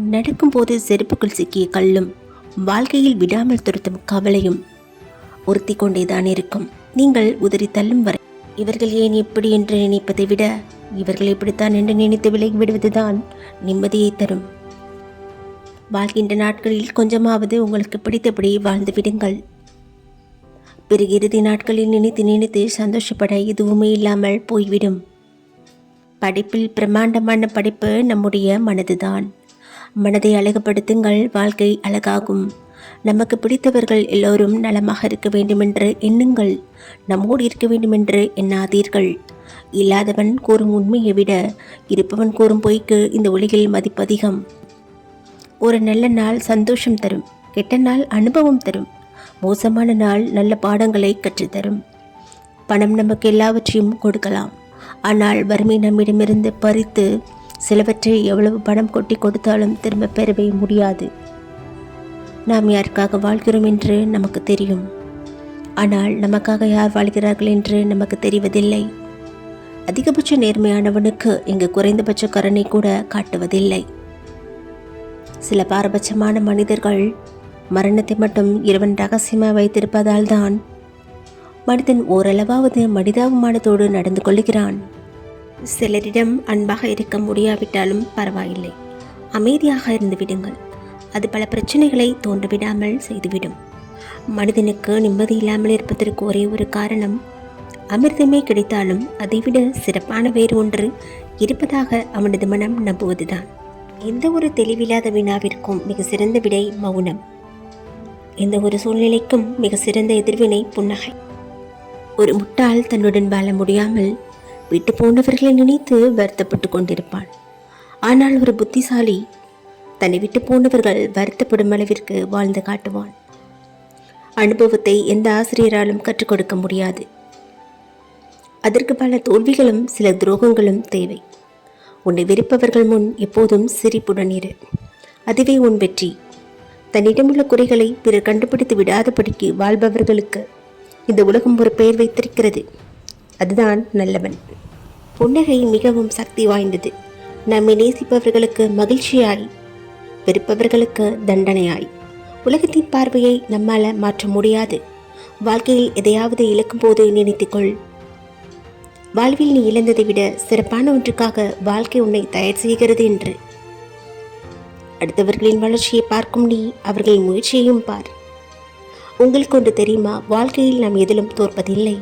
நடக்கும்போது செருப்புக்குள் சிக்கிய கல்லும் வாழ்க்கையில் விடாமல் துரத்தும் கவலையும் உறுத்தி கொண்டேதான் இருக்கும். நீங்கள் உதறி தள்ளும் வரை இவர்கள் ஏன் எப்படி என்று நினைப்பதை விட இவர்கள் இப்படித்தான் என்று நினைத்து விலகி விடுவதுதான் நிம்மதியை தரும். வாழ்கின்ற நாட்களில் கொஞ்சமாவது உங்களுக்கு பிடித்தபடி வாழ்ந்து விடுங்கள். பிறகு இறுதி நாட்களில் நினைத்து நினைத்து சந்தோஷப்பட எதுவுமே இல்லாமல் போய்விடும். படிப்பில் பிரம்மாண்டமான படிப்பு நம்முடைய மனதுதான். மனதை அழகுபடுத்துங்கள் வாழ்க்கை அழகாகும். நமக்கு பிடித்தவர்கள் எல்லோரும் நலமாக இருக்க வேண்டுமென்று எண்ணுங்கள். நம்மோடு இருக்க வேண்டுமென்று எண்ணாதீர்கள். இல்லாதவன் கூறும் உண்மையை விட இருப்பவன் கூறும் பொய்க்கு இந்த உலகில் மதிப்பதிகம் ஒரு நல்ல நாள் சந்தோஷம் தரும் கெட்ட நாள் அனுபவம் தரும் மோசமான நாள் நல்ல பாடங்களை கற்றுத்தரும். பணம் நமக்கு எல்லாவற்றையும் கொடுக்கலாம். ஆனால் வறுமை நம்மிடமிருந்து பறித்து சிலவற்றை எவ்வளவு பணம் கொட்டி கொடுத்தாலும் திரும்ப பெறவே முடியாது. நாம் யாருக்காக வாழ்கிறோம் என்று நமக்கு தெரியும். ஆனால் நமக்காக யார் வாழ்கிறார்கள் என்று நமக்கு தெரிவதில்லை. அதிகபட்ச நேர்மையானவனுக்கு இங்கு குறைந்தபட்ச கருணை கூட காட்டுவதில்லை. சில பாரபட்சமான மனிதர்கள் மரணத்தை மட்டும் இறைவன் ரகசியமாக வைத்திருப்பதால் தான் மனிதன் ஓரளவாவது மனிதாபிமானத்தோடு நடந்து கொள்கிறான் சிலரிடம் அன்பாக இருக்க முடியாவிட்டாலும் பரவாயில்லை. அமைதியாக இருந்து விடுங்கள். அது பல பிரச்சனைகளை தோன்றுவிடாமல் செய்துவிடும். மனிதனுக்கு நிம்மதி இல்லாமல் இருப்பதற்கு ஒரே ஒரு காரணம் அமிர்தமே கிடைத்தாலும் அதைவிட சிறப்பான வேறு ஒன்று இருப்பதாக அவனது மனம் நம்புவதுதான். எந்த ஒரு தெளிவில்லாத வினாவிற்கும் மிக சிறந்த விடை மௌனம். எந்த ஒரு சூழ்நிலைக்கும் மிக சிறந்த எதிர்வினை புன்னகை. ஒரு முட்டாள் தன்னுடன் வாழ முடியாமல் விட்டு போனவர்களை நினைத்து வருத்தப்பட்டு கொண்டிருப்பான் ஆனால் ஒரு புத்திசாலி தன்னை விட்டு போனவர்கள் வருத்தப்படும் அளவிற்கு வாழ்ந்து காட்டுவான் அனுபவத்தை எந்த ஆசிரியராலும் கற்றுக் கொடுக்க முடியாது. அதற்கு பல தோல்விகளும் சில துரோகங்களும் தேவை. உன்னை வெறுப்பவர்கள் முன் எப்போதும் சிரிப்புடன் இரு. அதுவே உன் வெற்றி. தன்னிடமுள்ள குறைகளை பிறர் கண்டுபிடித்து விடாதபடிக்கு வாழ்பவர்களுக்கு இந்த உலகம் ஒரு பெயர் வைத்திருக்கிறது. அதுதான் நல்லவன். புன்னகை மிகவும் சக்தி வாய்ந்தது. நம்மை நேசிப்பவர்களுக்கு மகிழ்ச்சியாய் வெறுப்பவர்களுக்கு தண்டனையாய். உலகத்தின் பார்வையை நம்மால மாற்ற முடியாது. வாழ்க்கையில் எதையாவது இழக்கும்போது நினைத்துக்கொள். வாழ்வில் நீ இழந்ததை விட சிறப்பான ஒன்றுக்காக வாழ்க்கை உன்னை தயார் செய்கிறது என்று. அடுத்தவர்களின் வளர்ச்சியை பார்க்கும் நீ அவர்களின் முயற்சியையும் பார். உங்களுக்கு ஒன்று தெரியுமா? வாழ்க்கையில் நாம் எதிலும் தோற்பதில்லை.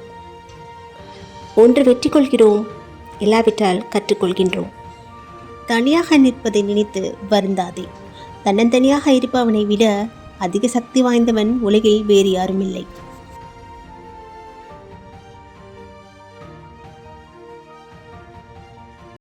ஒன்று வெற்றி கொள்கிறோம் இல்லாவிட்டால் கற்றுக்கொள்கின்றோம். தனியாக நிற்பதை நினைத்து வருந்தாதே. தன்னந்தனியாக இருப்பவனை விட அதிக சக்தி வாய்ந்தவன் உலகில் வேறு யாரும் இல்லை